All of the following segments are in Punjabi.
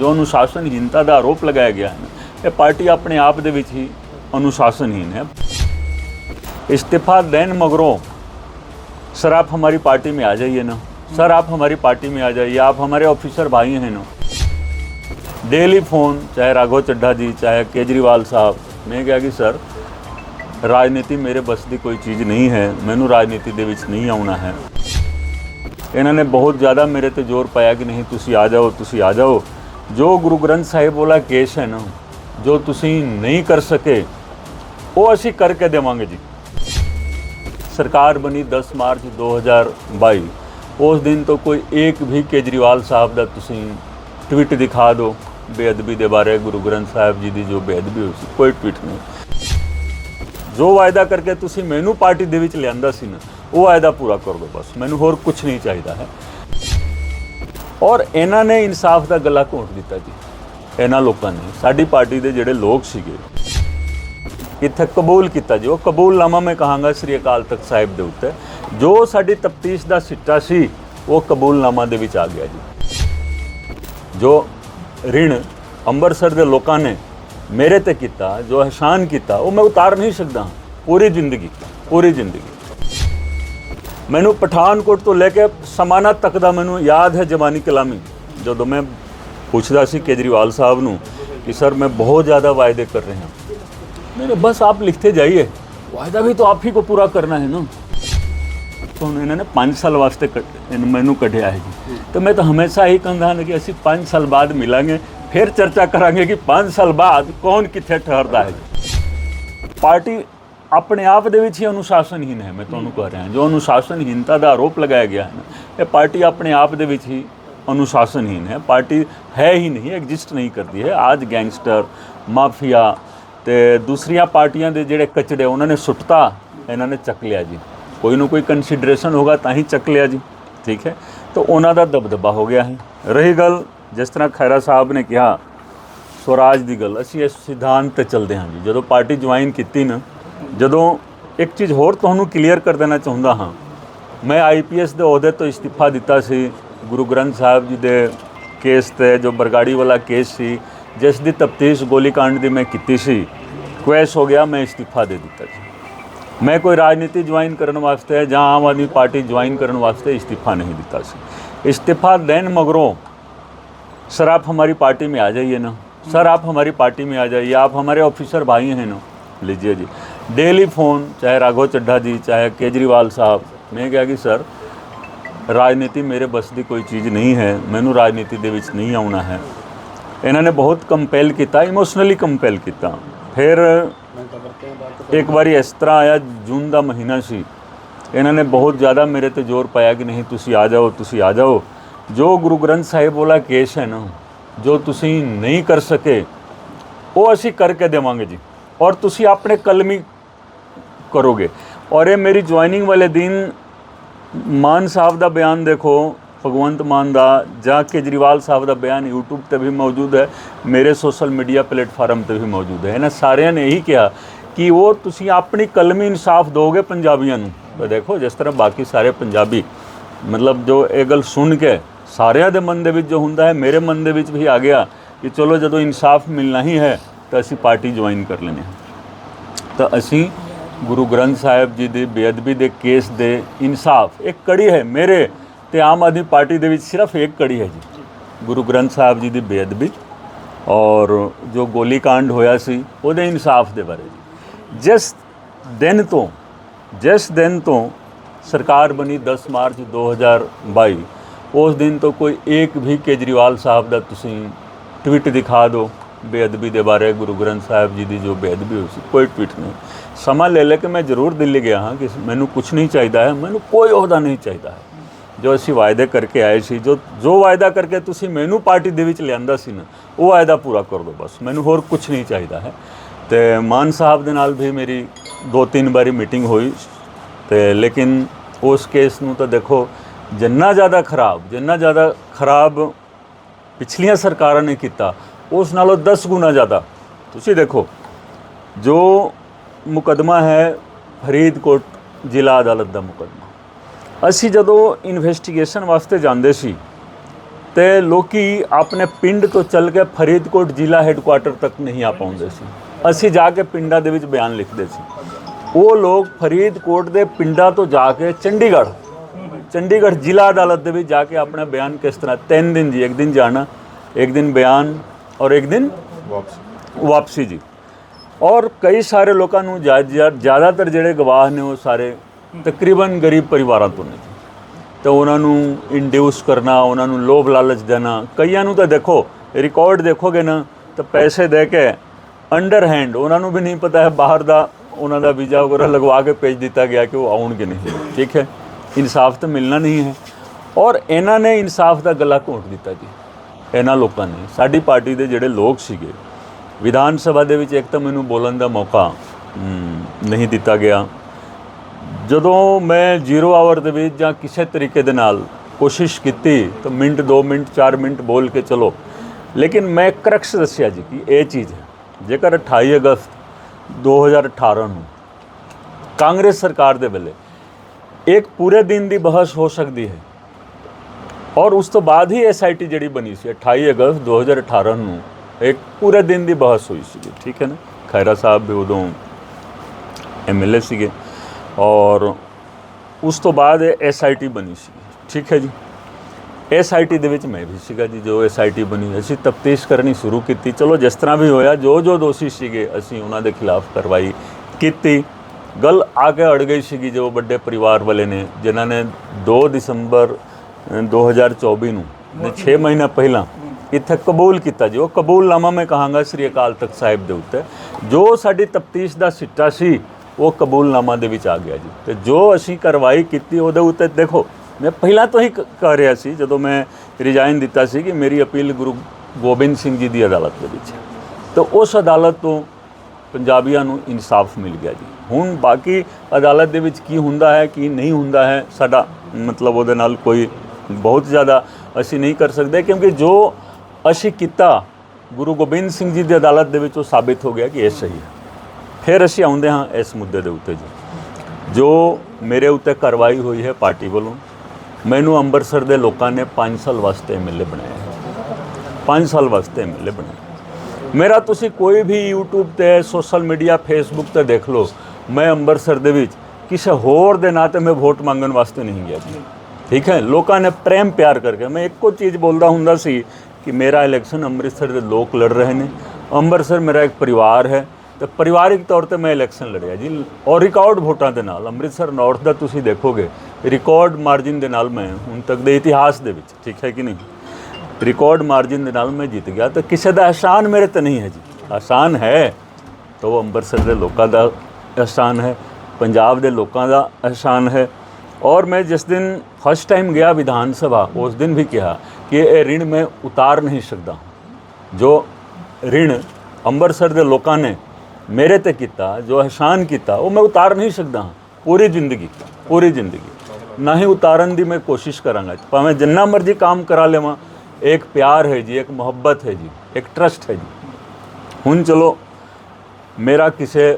ਜੋ ਅਨੁਸ਼ਾਸਨਹੀਨਤਾ ਦਾ ਆਰੋਪ ਲਗਾਇਆ ਗਿਆ ਹੈ ਨਾ, ਇਹ ਪਾਰਟੀ ਆਪਣੇ ਆਪ ਦੇ ਵਿੱਚ ਹੀ ਅਨੁਸ਼ਾਸਨਹੀਨ ਹੈ इस्तीफा देन मगरों सर आप हमारी पार्टी में आ जाइए ना सर आप हमारी पार्टी में आ जाइए आप हमारे ऑफिसर भाई हैं ना डेली फ़ोन चाहे राघव चड्ढा जी चाहे केजरीवाल साहब मैं ਕਿਹਾ ਕਿ ਸਰ ਰਾਜਨੀਤੀ ਮੇਰੇ ਬਸ ਦੀ ਕੋਈ ਚੀਜ਼ ਨਹੀਂ ਹੈ ਮੈਨੂੰ ਰਾਜਨੀਤੀ ਦੇ ਵਿੱਚ ਨਹੀਂ ਆਉਣਾ ਹੈ ਇਹਨਾਂ ਨੇ ਬਹੁਤ ਜ਼ਿਆਦਾ ਮੇਰੇ ਤੇ ਜ਼ੋਰ ਪਾਇਆ ਕਿ ਨਹੀਂ ਤੁਸੀਂ ਆ ਜਾਓ ਤੁਸੀਂ ਆ ਜਾਓ ਜੋ ਗੁਰੂ ਗ੍ਰੰਥ ਸਾਹਿਬ ਵਾਲਾ ਕੇਸ ਹੈ ਨਾ, ਜੋ ਤੁਸੀਂ ਨਹੀਂ ਕਰ ਸਕੇ, ਉਹ ਅਸੀਂ ਕਰਕੇ ਦੇਵਾਂਗੇ ਜੀ। ਸਰਕਾਰ ਬਣੀ 10 ਮਾਰਚ 2022 ਉਸ ਦਿਨ ਤੋਂ ਕੋਈ ਇੱਕ ਵੀ ਕੇਜਰੀਵਾਲ ਸਾਹਿਬ ਦਾ ਤੁਸੀਂ ਟਵੀਟ ਦਿਖਾ ਦਿਓ, ਬੇਅਦਬੀ ਦੇ ਬਾਰੇ ਗੁਰੂ ਗ੍ਰੰਥ ਸਾਹਿਬ ਜੀ ਦੀ ਜੋ ਬੇਅਦਬੀ ਹੋਈ ਸੀ, ਕੋਈ ਟਵੀਟ ਨਹੀਂ। ਜੋ ਵਾਅਦਾ ਕਰਕੇ ਤੁਸੀਂ ਮੈਨੂੰ ਪਾਰਟੀ ਦੇ ਵਿੱਚ ਲਿਆਂਦਾ ਸੀ ਨਾ, ਉਹ ਵਾਅਦਾ ਪੂਰਾ ਕਰ ਦਿਓ ਬਸ, ਮੈਨੂੰ ਹੋਰ ਕੁਝ ਨਹੀਂ ਚਾਹੀਦਾ ਹੈ। ਔਰ ਇਹਨਾਂ ਨੇ ਇਨਸਾਫ ਦਾ ਗਲਾ ਘੋਟ ਦਿੱਤਾ ਜੀ। ਇਹਨਾਂ ਲੋਕਾਂ ਨੇ, ਸਾਡੀ ਪਾਰਟੀ ਦੇ ਜਿਹੜੇ ਲੋਕ ਸੀਗੇ, ਇੱਥੇ ਕਬੂਲ ਕੀਤਾ ਜੀ। ਉਹ ਕਬੂਲਨਾਮਾ ਮੈਂ ਕਹਾਂਗਾ ਸ੍ਰੀ ਅਕਾਲ ਤਖਤ ਸਾਹਿਬ ਦੇ ਉੱਤੇ। ਜੋ ਸਾਡੀ ਤਫਤੀਸ਼ ਦਾ ਸਿੱਟਾ ਸੀ, ਉਹ ਕਬੂਲਨਾਮਾ ਦੇ ਵਿੱਚ ਆ ਗਿਆ ਜੀ। ਜੋ ਰਿਣ ਅੰਮ੍ਰਿਤਸਰ ਦੇ ਲੋਕਾਂ ਨੇ ਮੇਰੇ ਤੇ ਕੀਤਾ, ਜੋ ਅਹਿਸਾਨ ਕੀਤਾ, ਉਹ ਮੈਂ ਉਤਾਰ ਨਹੀਂ ਸਕਦਾ। ਪੂਰੀ ਜ਼ਿੰਦਗੀ ਪੂਰੀ ਜ਼ਿੰਦਗੀ। ਮੈਨੂੰ ਪਠਾਨਕੋਟ ਤੋਂ ਲੈ ਕੇ ਸਮਾਨਾ ਤੱਕ ਦਾ ਮੈਨੂੰ ਯਾਦ ਹੈ ਜਵਾਨੀ ਕਲਾਮੀ ਜਦੋਂ ਮੈਂ ਪੁੱਛਦਾ ਸੀ ਕੇਜਰੀਵਾਲ ਸਾਹਿਬ ਨੂੰ ਕਿ ਸਰ मैं बहुत ज़्यादा वायदे कर रहे हैं मैंने बस आप लिखते जाइए वायदा भी तो आप ही को पूरा करना है ना तो ਹੁਣ ਇਹਨਾਂ ਨੇ 5 ਸਾਲ ਵਾਸਤੇ ਕੱਢ- ਇਹਨੂੰ ਮੈਨੂੰ ਕੱਢਿਆ ਹੈ ਜੀ ਤੇ ਮੈਂ ਤਾਂ ਹਮੇਸ਼ਾ ਹੀ ਕਹਿੰਦਾ ਹਾਂ ਕਿ ਅਸੀਂ 5 ਸਾਲ ਬਾਅਦ ਮਿਲਾਂਗੇ ਫਿਰ ਚਰਚਾ ਕਰਾਂਗੇ ਕਿ 5 ਸਾਲ ਬਾਅਦ ਆਪਣੇ ਆਪ ਦੇ ਵਿੱਚ ਹੀ ਅਨੁਸ਼ਾਸਨਹੀਨ ਹੈ, ਮੈਂ ਤੁਹਾਨੂੰ ਕਹਿ ਰਿਹਾ। ਜੋ ਅਨੁਸ਼ਾਸਨਹੀਨਤਾ ਦਾ ਆਰੋਪ ਲਗਾਇਆ ਗਿਆ ਹੈ ਨਾ, ਇਹ ਪਾਰਟੀ ਆਪਣੇ ਆਪ ਦੇ ਵਿੱਚ ਹੀ ਅਨੁਸ਼ਾਸਨਹੀਨ ਹੈ। ਪਾਰਟੀ ਹੈ ਹੀ ਨਹੀਂ, ਐਗਜ਼ਿਸਟ ਨਹੀਂ ਕਰਦੀ ਹੈ। ਅੱਜ ਗੈਂਗਸਟਰ, ਮਾਫੀਆ ਤੇ ਦੂਸਰੀਆਂ ਪਾਰਟੀਆਂ ਦੇ ਜਿਹੜੇ ਕਚੜੇ, ਉਹਨਾਂ ਨੇ ਸੁੱਟਤਾ, ਇਹਨਾਂ ਨੇ ਚੱਕ ਲਿਆ ਜੀ। ਕੋਈ ਨਾ ਕੋਈ ਕੰਸੀਡਰੇਸ਼ਨ ਹੋਗਾ ਤਾਂ ਹੀ ਚੱਕ ਲਿਆ ਜੀ, ਠੀਕ ਹੈ? ਤਾਂ ਉਹਨਾਂ ਦਾ ਦਬਦਬਾ ਹੋ ਗਿਆ ਹੈ। ਰਹੀ ਗੱਲ, ਜਿਸ ਤਰ੍ਹਾਂ ਖੈਰਾ ਸਾਹਿਬ ਨੇ ਕਿਹਾ, ਸਵਰਾਜ ਦੀ ਗੱਲ, ਅਸੀਂ ਇਸ ਸਿਧਾਂਤ ਤੇ ਚੱਲਦੇ ਹਾਂ ਜੀ। ਜਦੋਂ ਪਾਰਟੀ ਜੁਆਇਨ ਕੀਤੀ ਨਾ ਜਦੋਂ ਇੱਕ ਚੀਜ਼ ਹੋਰ ਤੁਹਾਨੂੰ ਕਲੀਅਰ ਕਰ ਦੇਣਾ ਚਾਹੁੰਦਾ ਹਾਂ, ਮੈਂ ਆਈਪੀਐਸ ਦੇ ਅਹੁਦੇ ਤੋਂ ਇਸਤੀਫਾ ਦਿੱਤਾ ਸੀ, ਗੁਰੂ ਗ੍ਰੰਥ ਸਾਹਿਬ ਜੀ ਦੇ ਕੇਸ ਤੇ, ਜੋ ਬਰਗਾੜੀ ਵਾਲਾ ਕੇਸ ਸੀ, ਜਿਸ ਦੀ ਤਫਤੀਸ਼ ਗੋਲੀकांड ਦੀ ਮੈਂ ਕੀਤੀ ਸੀ, ਕੁਐਸ ਹੋ ਗਿਆ, ਮੈਂ ਇਸਤੀਫਾ ਦੇ ਦਿੱਤਾ ਜੀ। ਮੈਂ ਕੋਈ ਰਾਜਨੀਤੀ ਜੁਆਇਨ ਕਰਨ ਵਾਸਤੇ ਜਾਂ ਆਮ ਆਦਮੀ ਪਾਰਟੀ ਜੁਆਇਨ ਕਰਨ ਵਾਸਤੇ ਇਸਤੀਫਾ ਨਹੀਂ ਦਿੱਤਾ ਸੀ। ਇਸਤੀਫਾ ਦੇਣ ਮਗਰੋਂ, ਸਰ, ਆਪ ਹਮਾਰੀ ਪਾਰਟੀ में ਆ ਜਾਈਏ ਨਾ। ਸਰ, ਆਪ ਹਮਾਰੀ ਪਾਰਟੀ में ਆ ਜਾਈਏ। ਆਪ ਹਮਾਰੇ ऑफिसर ਭਾਈ ਹੈ ਨਾ। ਲੀਜੀਏ ਜੀ। डेली फ़ोन चाहे राघव चड्ढा जी चाहे केजरीवाल साहब मैं ਕਿਹਾ ਕਿ ਸਰ ਰਾਜਨੀਤੀ ਮੇਰੇ ਬਸ ਦੀ ਕੋਈ ਚੀਜ਼ ਨਹੀਂ ਹੈ ਮੈਨੂੰ ਰਾਜਨੀਤੀ ਦੇ ਵਿੱਚ ਨਹੀਂ ਆਉਣਾ ਹੈ ਇਹਨਾਂ ਨੇ ਬਹੁਤ ਕੰਪੈਲ ਕੀਤਾ ਇਮੋਸ਼ਨਲੀ ਕੰਪੈਲ ਕੀਤਾ ਫਿਰ ਇੱਕ ਵਾਰੀ ਇਸ ਤਰ੍ਹਾਂ ਆਇਆ ਜੂਨ ਦਾ ਮਹੀਨਾ ਸੀ ਇਹਨਾਂ ਨੇ ਬਹੁਤ ਜ਼ਿਆਦਾ ਮੇਰੇ ਤੇ ਜ਼ੋਰ ਪਾਇਆ ਕਿ ਨਹੀਂ ਤੁਸੀਂ ਆ ਜਾਓ ਤੁਸੀਂ ਆ ਜਾਓ ਜੋ ਗੁਰੂ ਗ੍ਰੰਥ ਸਾਹਿਬ ਵਾਲਾ ਕੇਸ ਹੈ ਨਾ ਜੋ ਤੁਸੀਂ ਨਹੀਂ ਕਰ ਸਕੇ ਉਹ ਅਸੀਂ ਕਰਕੇ ਦੇਵਾਂਗੇ ਜੀ ਔਰ ਤੁਸੀਂ ਆਪਣੇ ਕਲਮੀ ਕਰੋਗੇ। ਔਰ ਇਹ ਮੇਰੀ ਜੁਆਇਨਿੰਗ ਵਾਲੇ ਦਿਨ ਮਾਨ ਸਾਹਿਬ ਦਾ ਬਿਆਨ ਦੇਖੋ, ਭਗਵੰਤ ਮਾਨ ਦਾ ਜਾਂ ਕੇਜਰੀਵਾਲ ਸਾਹਿਬ ਦਾ ਬਿਆਨ YouTube ਤੇ ਵੀ ਮੌਜੂਦ ਹੈ, ਮੇਰੇ ਸੋਸ਼ਲ ਮੀਡੀਆ ਪਲੇਟਫਾਰਮ ਤੇ ਵੀ ਮੌਜੂਦ ਹੈ। ਇਹਨਾਂ ਸਾਰਿਆਂ ਨੇ ਇਹੀ ਕਿਹਾ ਕਿ ਉਹ ਤੁਸੀਂ ਆਪਣੀ ਕਲਮੀ ਇਨਸਾਫ ਦੋਗੇ ਪੰਜਾਬੀਆਂ ਨੂੰ। ਦੇਖੋ, ਜਿਸ ਤਰ੍ਹਾਂ ਬਾਕੀ ਸਾਰੇ ਪੰਜਾਬੀ, ਮਤਲਬ ਜੋ ਇਹ ਗੱਲ ਸੁਣ ਕੇ ਸਾਰਿਆਂ ਦੇ ਮਨ ਦੇ ਵਿੱਚ ਜੋ ਹੁੰਦਾ ਹੈ, ਮੇਰੇ ਮਨ ਦੇ ਵਿੱਚ ਵੀ ਆ ਗਿਆ ਕਿ ਚਲੋ ਜਦੋਂ ਇਨਸਾਫ ਮਿਲਣਾ ਹੀ ਹੈ ਤਾਂ ਅਸੀਂ ਪਾਰਟੀ ਜੁਆਇਨ ਕਰ ਲੈਣੇ ਹਾਂ। ਤਾਂ ਅਸੀਂ ਗੁਰੂ ਗ੍ਰੰਥ ਸਾਹਿਬ ਜੀ ਦੀ ਬੇਅਦਬੀ ਦੇ ਕੇਸ ਦੇ ਇਨਸਾਫ, ਇੱਕ ਕੜੀ ਹੈ ਮੇਰੇ ਤੇ ਆਮ ਆਦਮੀ ਪਾਰਟੀ ਦੇ ਵਿੱਚ ਸਿਰਫ ਇੱਕ ਕੜੀ ਹੈ ਜੀ। ਗੁਰੂ ਗ੍ਰੰਥ ਸਾਹਿਬ ਜੀ ਦੀ ਬੇਅਦਬੀ ਔਰ ਜੋ ਗੋਲੀकांड ਹੋਇਆ ਸੀ, ਉਹਦੇ ਇਨਸਾਫ ਦੇ ਬਾਰੇ ਜੀ। ਜਿਸ ਦਿਨ ਤੋਂ, ਜਿਸ ਦਿਨ ਤੋਂ ਸਰਕਾਰ ਬਣੀ 10 ਮਾਰਚ 2022 ਉਸ ਦਿਨ ਤੋਂ ਕੋਈ ਇੱਕ ਵੀ ਕੇਜਰੀਵਾਲ ਸਾਹਿਬ ਦਾ ਤੁਸੀਂ ਟਵੀਟ ਦਿਖਾ ਦਿਓ। ਬੇਅਦਬੀ ਦੇ ਬਾਰੇ ਗੁਰੂ ਗ੍ਰੰਥ ਸਾਹਿਬ ਜੀ ਦੀ ਜੋ ਬੇਅਦਬੀ ਹੋਈ ਸੀ, ਕੋਈ ਟਵੀਟ ਨਹੀਂ। ਸਮਾਂ ਲੈ ਲੈ ਕੇ ਮੈਂ ਜ਼ਰੂਰ ਦਿੱਲੀ ਗਿਆ ਹਾਂ ਕਿ ਮੈਨੂੰ ਕੁਝ ਨਹੀਂ ਚਾਹੀਦਾ ਹੈ, ਮੈਨੂੰ ਕੋਈ ਅਹੁਦਾ ਨਹੀਂ ਚਾਹੀਦਾ ਹੈ। ਜੋ ਅਸੀਂ ਵਾਅਦੇ ਕਰਕੇ ਆਏ ਸੀ, ਜੋ ਜੋ ਵਾਅਦਾ ਕਰਕੇ ਤੁਸੀਂ ਮੈਨੂੰ ਪਾਰਟੀ ਦੇ ਵਿੱਚ ਲਿਆਂਦਾ ਸੀ ਨਾ, ਉਹ ਵਾਅਦਾ ਪੂਰਾ ਕਰ ਦਿਓ ਬਸ, ਮੈਨੂੰ ਹੋਰ ਕੁਝ ਨਹੀਂ ਚਾਹੀਦਾ ਹੈ। ਤੇ ਮਾਨ ਸਾਹਿਬ ਦੇ ਨਾਲ ਵੀ ਮੇਰੀ ਦੋ ਤਿੰਨ ਵਾਰੀ ਮੀਟਿੰਗ ਹੋਈ, ਤੇ ਲੇਕਿਨ ਉਸ ਕੇਸ ਨੂੰ ਤਾਂ ਦੇਖੋ, ਜਿੰਨਾ ਜ਼ਿਆਦਾ ਖਰਾਬ, ਜਿੰਨਾ ਜ਼ਿਆਦਾ ਖਰਾਬ ਪਿਛਲੀਆਂ ਸਰਕਾਰਾਂ ਨੇ ਕੀਤਾ ਉਸ ਨਾਲੋਂ 10 ਗੁਣਾ ਜ਼ਿਆਦਾ। ਤੁਸੀਂ ਦੇਖੋ, ਜੋ ਮੁਕਦਮਾ ਹੈ ਫਰੀਦਕੋਟ ਜ਼ਿਲ੍ਹਾ ਅਦਾਲਤ ਦਾ ਮੁਕਦਮਾ। ਅਸੀਂ ਜਦੋਂ ਇਨਵੈਸਟੀਗੇਸ਼ਨ ਵਾਸਤੇ ਜਾਂਦੇ ਸੀ ਤੇ ਲੋਕੀ ਆਪਣੇ ਪਿੰਡ ਤੋਂ ਚੱਲ ਕੇ ਫਰੀਦਕੋਟ ਜ਼ਿਲ੍ਹਾ ਹੈੱਡਕੁਆਟਰ ਤੱਕ ਨਹੀਂ ਆ ਪਾਉਂਦੇ ਸੀ। ਅਸੀਂ ਜਾ ਕੇ ਪਿੰਡਾਂ ਦੇ ਵਿੱਚ ਬਿਆਨ ਲਿਖਦੇ ਸੀ। ਉਹ ਲੋਕ ਫਰੀਦਕੋਟ ਦੇ ਪਿੰਡਾਂ ਤੋਂ ਜਾ ਕੇ ਚੰਡੀਗੜ੍ਹ ਚੰਡੀਗੜ੍ਹ ਜ਼ਿਲ੍ਹਾ ਅਦਾਲਤ ਦੇ ਵਿੱਚ ਜਾ ਕੇ ਆਪਣਾ ਬਿਆਨ ਕਿਸ ਤਰ੍ਹਾਂ, ਤਿੰਨ ਦਿਨ ਜੀ, ਇੱਕ ਦਿਨ ਜਾਣਾ, ਇੱਕ ਦਿਨ ਬਿਆਨ ਔਰ ਇੱਕ ਦਿਨ ਵਾਪਸੀ। ਜੀ। ਔਰ ਕਈ ਸਾਰੇ ਲੋਕਾਂ ਨੂੰ ਜ਼ਿਆ- ਜ਼ਿਆ- ਜ਼ਿਆਦਾਤਰ ਜਿਹੜੇ ਗਵਾਹ ਨੇ ਉਹ ਸਾਰੇ ਤਕਰੀਬਨ ਗਰੀਬ ਪਰਿਵਾਰਾਂ ਤੋਂ ਨੇ ਤੇ ਉਹਨਾਂ ਨੂੰ ਇੰਡਿਊਸ ਕਰਨਾ ਉਹਨਾਂ ਨੂੰ ਲੋਭ ਲਾਲਚ ਦੇਣਾ ਕਈਆਂ ਨੂੰ ਤਾਂ ਦੇਖੋ ਰਿਕਾਰਡ ਦੇਖੋਗੇ ਨਾ ਤਾਂ ਪੈਸੇ ਦੇ ਕੇ ਅੰਡਰ ਹੈਂਡ ਉਹਨਾਂ ਨੂੰ ਵੀ ਨਹੀਂ ਪਤਾ ਹੈ ਬਾਹਰ ਦਾ ਉਹਨਾਂ ਦਾ ਵੀਜ਼ਾ ਵਗੈਰਾ ਲਗਵਾ ਕੇ ਭੇਜ ਦਿੱਤਾ ਗਿਆ ਕਿ ਉਹ ਆਉਣਗੇ ਨਹੀਂ। ਠੀਕ ਹੈ? ਇਨਸਾਫ ਤਾਂ ਮਿਲਣਾ ਨਹੀਂ ਹੈ। ਔਰ ਇਹਨਾਂ ਨੇ ਇਨਸਾਫ ਦਾ ਗਲਾ ਘੋਟ ਦਿੱਤਾ ਜੀ। ਇਹਨਾਂ ਲੋਕਾਂ ਨੇ, ਸਾਡੀ ਪਾਰਟੀ ਦੇ ਜਿਹੜੇ ਲੋਕ ਸੀਗੇ, ਵਿਧਾਨ ਸਭਾ ਦੇ ਵਿੱਚ ਇੱਕ ਤਾਂ ਮੈਨੂੰ ਬੋਲਣ ਦਾ ਮੌਕਾ ਨਹੀਂ ਦਿੱਤਾ ਗਿਆ। ਜਦੋਂ ਮੈਂ 0 ਆਵਰ ਦੇ ਵਿੱਚ ਜਾਂ ਕਿਸੇ ਤਰੀਕੇ ਦੇ ਨਾਲ ਕੋਸ਼ਿਸ਼ ਕੀਤੀ, ਤਾਂ ਮਿੰਟ 2 ਮਿੰਟ 4 ਮਿੰਟ ਬੋਲ ਕੇ ਚਲੋ। ਲੇਕਿਨ ਮੈਂ ਕਰਕਸ ਦੱਸਿਆ ਜੀ ਕਿ ਇਹ ਚੀਜ਼ ਹੈ, ਜੇਕਰ 28 ਅਗਸਤ 2018 ਨੂੰ ਕਾਂਗਰਸ ਸਰਕਾਰ ਦੇ ਵੇਲੇ ਇੱਕ ਪੂਰੇ ਦਿਨ ਦੀ ਬਹਿਸ ਹੋ ਸਕਦੀ ਹੈ ਔਰ ਉਸ ਤੋਂ ਬਾਅਦ ਹੀ ਐਸਆਈਟੀ ਜਿਹੜੀ ਬਣੀ ਸੀ 28 ਅਗਸਤ 2018 ਨੂੰ ਇੱਕ ਪੂਰੇ ਦਿਨ ਦੀ ਬਹਿਸ ਹੋਈ ਸੀ ਠੀਕ ਹੈ ਨਾ? ਖੈਰਾ ਸਾਹਿਬ ਵੀ ਉਦੋਂ ਐਮਐਲਏ ਸੀਗੇ ਔਰ ਉਸ ਤੋਂ ਬਾਅਦ ਐਸਆਈਟੀ ਬਣੀ ਸੀ, ਠੀਕ ਹੈ ਜੀ? ਐਸਆਈਟੀ ਦੇ ਵਿੱਚ ਮੈਂ ਵੀ ਸੀਗਾ ਜੀ, ਜੋ ਐਸਆਈਟੀ ਬਣੀ ਅਸੀਂ ਤਫਤੀਸ਼ ਕਰਨੀ ਸ਼ੁਰੂ ਕੀਤੀ। ਚਲੋ, ਜਿਸ ਤਰ੍ਹਾਂ ਵੀ ਹੋਇਆ, ਜੋ ਜੋ ਦੋਸ਼ੀ ਸੀਗੇ, ਅਸੀਂ ਉਹਨਾਂ ਦੇ ਖਿਲਾਫ ਕਾਰਵਾਈ ਕੀਤੀ। ਗੱਲ ਆ ਕੇ ਅੜ ਗਈ ਸੀਗੀ, ਜੋ ਵੱਡੇ ਪਰਿਵਾਰ ਵਾਲੇ ਨੇ, ਜਿਨ੍ਹਾਂ ਨੇ 2 ਦਸੰਬਰ 2024 ਨੂੰ। 6 ਮਹੀਨਾ ਪਹਿਲਾਂ ਇੱਥੇ ਕਬੂਲ ਕੀਤਾ ਜੀ। ਉਹ ਕਬੂਲਨਾਮਾ ਮੈਂ ਕਹਾਂਗਾ ਸ੍ਰੀ ਅਕਾਲ ਤਖਤ ਸਾਹਿਬ ਦੇ ਉੱਤੇ। ਜੋ ਸਾਡੀ ਤਫਤੀਸ਼ ਦਾ ਸਿੱਟਾ ਸੀ ਉਹ ਕਬੂਲਨਾਮਾ ਦੇ ਵਿੱਚ ਆ ਗਿਆ ਜੀ। ਤੇ ਜੋ ਅਸੀਂ ਕਾਰਵਾਈ ਕੀਤੀ ਉਹਦੇ ਉੱਤੇ ਦੇਖੋ ਮੈਂ ਪਹਿਲਾਂ ਤੋਂ ਹੀ ਕਰ ਰਿਹਾ ਸੀ ਜਦੋਂ ਮੈਂ ਰਿਜ਼ਾਈਨ ਦਿੱਤਾ ਸੀ ਕਿ ਮੇਰੀ ਅਪੀਲ ਗੁਰੂ ਗੋਬਿੰਦ ਸਿੰਘ ਜੀ ਦੀ ਅਦਾਲਤ ਦੇ ਵਿੱਚ ਤਾਂ ਉਸ ਅਦਾਲਤ ਤੋਂ ਪੰਜਾਬੀਆਂ ਨੂੰ ਇਨਸਾਫ ਮਿਲ ਗਿਆ ਜੀ। ਹੁਣ ਬਾਕੀ ਅਦਾਲਤ ਦੇ ਵਿੱਚ ਕੀ ਹੁੰਦਾ ਹੈ ਕੀ ਨਹੀਂ ਹੁੰਦਾ ਹੈ ਸਾਡਾ ਮਤਲਬ ਉਹਦੇ ਨਾਲ ਕੋਈ ਬਹੁਤ ਜ਼ਿਆਦਾ ਅਸੀਂ ਨਹੀਂ ਕਰ ਸਕਦੇ, ਕਿਉਂਕਿ ਜੋ ਅਸੀਂ ਕੀਤਾ, ਗੁਰੂ ਗੋਬਿੰਦ ਸਿੰਘ ਜੀ ਦੀ ਅਦਾਲਤ ਦੇ ਵਿੱਚ ਉਹ ਸਾਬਿਤ ਹੋ ਗਿਆ ਕਿ ਇਹ ਸਹੀ ਹੈ। ਫਿਰ ਅਸੀਂ ਆਉਂਦੇ ਹਾਂ ਇਸ ਮੁੱਦੇ ਦੇ ਉੱਤੇ ਜੀ। ਜੋ ਮੇਰੇ ਉੱਤੇ ਕਾਰਵਾਈ ਹੋਈ ਹੈ ਪਾਰਟੀ ਵੱਲੋਂ, ਮੈਨੂੰ ਅੰਮ੍ਰਿਤਸਰ ਦੇ ਲੋਕਾਂ ਨੇ 5 ਸਾਲ ਵਾਸਤੇ ਐਮਐਲਏ ਬਣਾਇਆ ਹੈ। 5 ਸਾਲ ਵਾਸਤੇ ਐਮਐਲਏ ਬਣਾਇਆ ਮੇਰਾ ਤੁਸੀਂ ਕੋਈ ਵੀ YouTube ਤੇ ਸੋਸ਼ਲ ਮੀਡੀਆ ਫੇਸਬੁੱਕ ਤੇ ਦੇਖ ਲਓ, ਮੈਂ ਅੰਮ੍ਰਿਤਸਰ ਦੇ ਵਿੱਚ ਕਿਸੇ ਹੋਰ ਦੇ ਨਾਂ ਤੇ ਮੈਂ ਵੋਟ ਮੰਗਣ ਵਾਸਤੇ ਨਹੀਂ ਗਿਆ ਜੀ। ਠੀਕ ਹੈ? ਲੋਕਾਂ ਨੇ ਪ੍ਰੇਮ ਪਿਆਰ ਕਰਕੇ, ਮੈਂ ਇੱਕੋ ਚੀਜ਼ ਬੋਲਦਾ ਹੁੰਦਾ ਸੀ ਕਿ ਮੇਰਾ ਇਲੈਕਸ਼ਨ ਅੰਮ੍ਰਿਤਸਰ ਦੇ ਲੋਕ ਲੜ ਰਹੇ ਨੇ। ਅੰਮ੍ਰਿਤਸਰ ਮੇਰਾ ਇੱਕ ਪਰਿਵਾਰ ਹੈ, ਤੇ ਪਰਿਵਾਰਿਕ ਤੌਰ ਤੇ ਮੈਂ ਇਲੈਕਸ਼ਨ ਲੜਿਆ ਜੀ। ਔਰ ਰਿਕਾਰਡ ਵੋਟਾਂ ਦੇ ਨਾਲ, ਅੰਮ੍ਰਿਤਸਰ ਨਾਰਥ ਦਾ ਤੁਸੀਂ ਦੇਖੋਗੇ ਰਿਕਾਰਡ ਮਾਰਜਿਨ ਦੇ ਨਾਲ ਮੈਂ ਹੁਣ ਤੱਕ ਦੇ ਇਤਿਹਾਸ ਦੇ ਵਿੱਚ, ਠੀਕ ਹੈ ਕਿ ਨਹੀਂ? ਰਿਕਾਰਡ ਮਾਰਜਿਨ ਦੇ ਨਾਲ ਮੈਂ ਜਿੱਤ ਗਿਆ, ਤਾਂ ਕਿਸੇ ਦਾ ਅਹਿਸਾਨ ਮੇਰੇ ਤੇ ਨਹੀਂ ਹੈ ਜੀ। ਆਸਾਨ ਹੈ, ਤਾਂ ਉਹ ਅੰਮ੍ਰਿਤਸਰ ਦੇ ਲੋਕਾਂ ਦਾ ਅਹਿਸਾਨ ਹੈ, ਪੰਜਾਬ ਦੇ ਲੋਕਾਂ ਦਾ ਅਹਿਸਾਨ ਹੈ ਔਰ ਮੈਂ ਜਿਸ ਦਿਨ ਫਸਟ ਟਾਈਮ ਗਿਆ ਵਿਧਾਨ ਸਭਾ, ਉਸ ਦਿਨ ਵੀ ਕਿਹਾ ਕਿ ਇਹ ਰਿਣ ਮੈਂ ਉਤਾਰ ਨਹੀਂ ਸਕਦਾ। ਜੋ ਰਿਣ ਅੰਮ੍ਰਿਤਸਰ ਦੇ ਲੋਕਾਂ ਨੇ ਮੇਰੇ ਤੇ ਕੀਤਾ, ਜੋ ਅਹਿਸਾਨ ਕੀਤਾ, ਉਹ ਮੈਂ ਉਤਾਰ ਨਹੀਂ ਸਕਦਾ। ਪੂਰੀ ਜ਼ਿੰਦਗੀ ਪੂਰੀ ਜ਼ਿੰਦਗੀ। ਨਾ ਹੀ ਉਤਾਰਨ ਦੀ ਮੈਂ ਕੋਸ਼ਿਸ਼ ਕਰਾਂਗਾ। ਭਾਵੇਂ ਜਿੰਨਾ ਮਰਜ਼ੀ ਕੰਮ ਕਰਾ ਲਵਾਂ, ਇੱਕ ਪਿਆਰ ਹੈ ਜੀ, ਇੱਕ ਮੁਹੱਬਤ ਹੈ ਜੀ, ਇੱਕ ਟਰਸਟ ਹੈ ਜੀ। ਹੁਣ ਚਲੋ, ਮੇਰਾ ਕਿਸੇ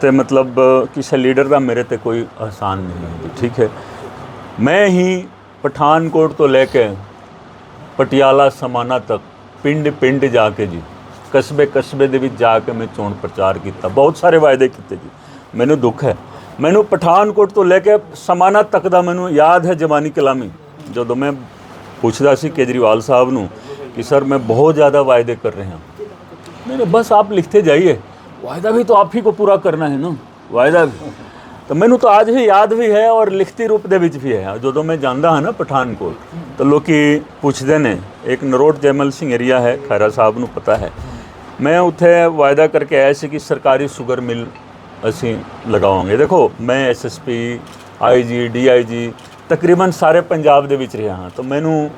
ਤੇ ਮਤਲਬ, ਕਿਸੇ ਲੀਡਰ ਦਾ ਮੇਰੇ ਤੇ ਕੋਈ ਅਹਿਸਾਨ ਨਹੀਂ ਹੈ ਠੀਕ ਹੈ। ਮੈਂ ਹੀ ਪਠਾਨਕੋਟ ਤੋਂ ਲੈ ਕੇ ਪਟਿਆਲਾ ਸਮਾਨਾ ਤੱਕ ਪਿੰਡ ਪਿੰਡ ਜਾ ਕੇ ਜੀ ਕਸਬੇ ਕਸਬੇ ਦੇ ਵਿੱਚ ਜਾ ਕੇ ਮੈਂ ਚੋਣ ਪ੍ਰਚਾਰ ਕੀਤਾ। ਬਹੁਤ ਸਾਰੇ ਵਾਅਦੇ ਕੀਤੇ ਜੀ। ਮੈਨੂੰ ਦੁੱਖ ਹੈ। ਮੈਨੂੰ ਪਠਾਨਕੋਟ ਤੋਂ ਲੈ ਕੇ ਸਮਾਨਾ ਤੱਕ ਦਾ ਮੈਨੂੰ ਯਾਦ ਹੈ ਜਵਾਨੀ ਕਲਾਮੀ। ਜਦੋਂ ਮੈਂ ਪੁੱਛਦਾ ਸੀ ਕੇਜਰੀਵਾਲ ਸਾਹਿਬ ਨੂੰ ਕਿ, ਸਰ, ਮੈਂ ਬਹੁਤ ਜ਼ਿਆਦਾ ਵਾਅਦੇ ਕਰ ਰਿਹਾ ਹਾਂ। ਮੈਨੇ ਬਸ ਆਪ ਲਿਖਤੇ ਜਾਈਏ। वायदा भी तो आप ही को पूरा करना है ना वायदा भी ਤਾਂ ਮੈਨੂੰ ਤਾਂ ਅੱਜ ਵੀ ਯਾਦ ਵੀ ਹੈ ਔਰ ਲਿਖਤੀ ਰੂਪ ਦੇ ਵਿੱਚ ਵੀ ਹੈ ਜਦੋਂ ਮੈਂ ਜਾਂਦਾ ਹਾਂ ਨਾ ਪਠਾਨਕੋਟ ਤਾਂ ਲੋਕੀ ਪੁੱਛਦੇ ਨੇ ਇੱਕ ਨਰੋਟ ਜੈਮਲ ਸਿੰਘ ਏਰੀਆ ਹੈ ਖੈਰਾ ਸਾਹਿਬ ਨੂੰ ਪਤਾ ਹੈ ਮੈਂ ਉੱਥੇ ਵਾਅਦਾ ਕਰਕੇ ਆਇਆ ਸੀ ਕਿ ਸਰਕਾਰੀ ਸ਼ੂਗਰ ਮਿਲ ਅਸੀਂ ਲਗਾਵਾਂਗੇ ਦੇਖੋ ਮੈਂ ਐਸਐਸਪੀ ਆਈਜੀ ਡੀਆਈਜੀ ਤਕਰੀਬਨ ਸਾਰੇ ਪੰਜਾਬ ਦੇ ਵਿੱਚ ਰਿਹਾ ਹਾਂ ਤਾਂ ਮੈਨੂੰ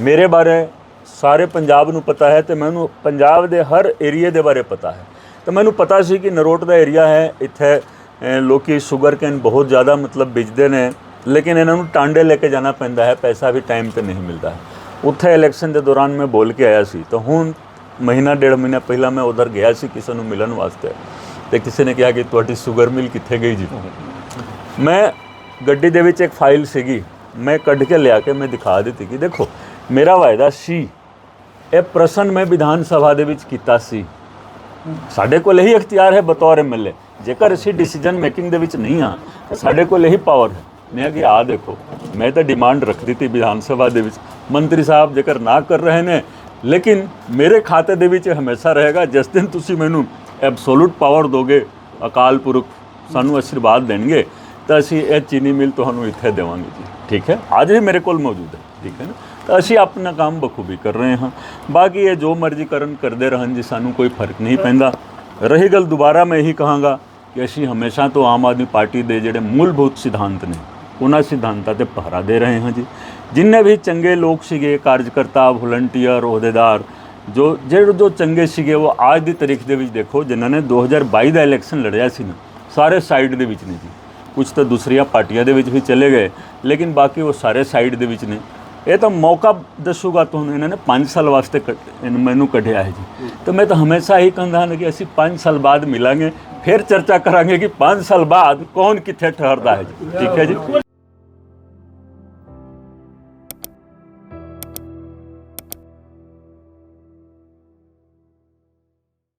ਮੇਰੇ ਬਾਰੇ ਸਾਰੇ ਪੰਜਾਬ ਨੂੰ ਪਤਾ ਹੈ ਤੇ ਮੈਨੂੰ ਪੰਜਾਬ ਦੇ ਹਰ ਏਰੀਏ ਦੇ ਬਾਰੇ ਪਤਾ ਹੈ ਤਾਂ ਮੈਨੂੰ ਪਤਾ ਸੀ ਕਿ ਨਰੋਟ ਦਾ ਏਰੀਆ ਹੈ ਇੱਥੇ ਅ, ਲੋਕੀ ਸ਼ੂਗਰ ਕੈਨ ਬਹੁਤ ਜ਼ਿਆਦਾ ਮਤਲਬ ਬੀਜਦੇ ਨੇ ਲੇਕਿਨ ਇਹਨਾਂ ਨੂੰ ਟਾਂਡੇ ਲੈ ਕੇ ਜਾਣਾ ਪੈਂਦਾ ਹੈ ਪੈਸਾ ਵੀ ਟਾਈਮ ਤੇ ਨਹੀਂ ਮਿਲਦਾ। ਉੱਥੇ ਇਲੈਕਸ਼ਨ ਦੇ ਦੌਰਾਨ ਮੈਂ ਬੋਲ ਕੇ ਆਇਆ ਸੀ ਤਾਂ ਹੁਣ ਮਹੀਨਾ ਡੇਢ ਮਹੀਨਾ ਪਹਿਲਾਂ ਮੈਂ ਉਧਰ ਗਿਆ ਸੀ ਕਿਸੇ ਨੂੰ ਮਿਲਣ ਵਾਸਤੇ ਤੇ ਕਿਸੇ ਨੇ ਕਿਹਾ ਕਿ ਤੁਹਾਡੀ ਸ਼ੂਗਰ ਮਿਲ ਕਿੱਥੇ ਗਈ ਜੀ? ਮੈਂ ਗੱਡੀ ਦੇ ਵਿੱਚ ਇੱਕ ਫਾਈਲ ਸੀਗੀ ਮੈਂ ਕੱਢ ਕੇ ਲਿਆ ਕੇ ਮੈਂ ਦਿਖਾ ਦਿੱਤੀ ਕਿ ਦੇਖੋ ਮੇਰਾ ਵਾਅਦਾ ਸੀ ਇਹ ਪ੍ਰਸ਼ਨ ਮੈਂ ਵਿਧਾਨ ਸਭਾ ਦੇ ਵਿੱਚ ਕੀਤਾ ਸੀ। ਸਾਡੇ ਕੋਲ ਇਹੀ ਅਖਤਿਆਰ ਹੈ ਬਤੌਰ ਐਮਐਲਏ ਜੇਕਰ ਅਸੀਂ ਡਿਸੀਜਨ ਮੇਕਿੰਗ ਦੇ ਵਿੱਚ ਨਹੀਂ ਆ ਸਾਡੇ ਕੋਲ ਇਹੀ ਪਾਵਰ ਹੈ। ਮੈਂ ਕਿ ਆ ਦੇਖੋ, ਮੈਂ ਤਾਂ ਡਿਮਾਂਡ ਰੱਖ ਦਿੱਤੀ ਵਿਧਾਨ ਸਭਾ ਦੇ ਵਿੱਚ। ਮੰਤਰੀ ਸਾਹਿਬ ਜੇਕਰ ਨਾ ਕਰ ਰਹੇ ਨੇ, ਲੇਕਿਨ ਮੇਰੇ ਖਾਤੇ ਦੇ ਵਿੱਚ ਹਮੇਸ਼ਾ ਰਹੇਗਾ। ਜਿਸ ਦਿਨ ਤੁਸੀਂ ਮੈਨੂੰ ਐਬਸੋਲੂਟ ਪਾਵਰ ਦੋਗੇ, ਅਕਾਲ ਪੁਰਖ ਸਾਨੂੰ ਆਸ਼ੀਰਵਾਦ ਦੇਣਗੇ, ਤਾਂ ਅਸੀਂ ਇਹ ਚੀਨੀ ਮਿਲ ਤੁਹਾਨੂੰ ਇੱਥੇ ਦੇਵਾਂਗੇ ਜੀ। ਠੀਕ ਹੈ? ਅੱਜ ਵੀ ਮੇਰੇ ਕੋਲ ਮੌਜੂਦ ਹੈ। ਠੀਕ ਹੈ ਨਾ? ਤਾਂ ਅਸੀਂ ਆਪਣਾ ਕੰਮ ਬਖੂਬੀ ਕਰ ਰਹੇ ਹਾਂ। ਬਾਕੀ ਇਹ ਜੋ ਮਰਜ਼ੀ ਕਰਨ ਕਰਦੇ ਰਹਿਣ ਜੀ, ਸਾਨੂੰ ਕੋਈ ਫ਼ਰਕ ਨਹੀਂ ਪੈਂਦਾ। ਰਹੀ ਗੱਲ ਦੁਬਾਰਾ ਮੈਂ ਇਹੀ ਕਹਾਂਗਾ ਕਿ ਅਸੀਂ ਹਮੇਸ਼ਾ ਤੋਂ ਆਮ ਆਦਮੀ ਪਾਰਟੀ ਦੇ ਜਿਹੜੇ ਮੂਲਭੂਤ ਸਿਧਾਂਤ ਨੇ, ਉਹਨਾਂ ਸਿਧਾਂਤਾਂ ਤੇ ਪਹਿਰਾ ਦੇ ਰਹੇ ਹਾਂ ਜੀ। ਜਿੰਨੇ ਵੀ ਚੰਗੇ ਲੋਕ ਸੀਗੇ, ਕਾਰਜਕਰਤਾ, ਵਲੰਟੀਅਰ, ਅਹੁਦੇਦਾਰ, ਜੋ ਜਿਹੜੇ ਜੋ ਚੰਗੇ ਸੀਗੇ, ਉਹ ਅੱਜ ਦੀ ਤਾਰੀਖ ਦੇ ਵਿੱਚ ਦੇਖੋ, ਜਿਨ੍ਹਾਂ ਨੇ 2022 ਦਾ ਇਲੈਕਸ਼ਨ ਲੜਿਆ ਸੀ ਨਾ, ਸਾਰੇ ਸਾਈਡ ਦੇ ਵਿੱਚ ਨੇ ਜੀ। ਕੁਝ ਤਾਂ ਦੂਸਰੀਆਂ ਪਾਰਟੀਆਂ ਦੇ ਵਿੱਚ ਵੀ ਚਲੇ ਗਏ, ਲੇਕਿਨ ਬਾਕੀ ਉਹ ਸਾਰੇ ਸਾਈਡ ਦੇ ਵਿੱਚ ਨੇ। ਇਹ ਤਾਂ ਮੌਕਾ ਦੱਸੂਗਾ ਤੁਹਾਨੂੰ, ਇਹਨਾਂ ਨੇ 5 ਸਾਲ ਵਾਸਤੇ ਕੱਢ- ਮੈਨੂੰ ਕੱਢਿਆ ਹੈ ਜੀ। ਤਾਂ ਮੈਂ ਤਾਂ ਹਮੇਸ਼ਾ ਹੀ ਕਹਿੰਦਾ ਹਾਂ ਕਿ ਅਸੀਂ 5 ਸਾਲ ਬਾਅਦ ਮਿਲਾਂਗੇ, ਫਿਰ ਚਰਚਾ ਕਰਾਂਗੇ ਕਿ 5 ਸਾਲ ਬਾਅਦ ਕੌਣ ਕਿੱਥੇ ਠਹਿਰਦਾ ਹੈ ਜੀ। ਠੀਕ ਹੈ ਜੀ?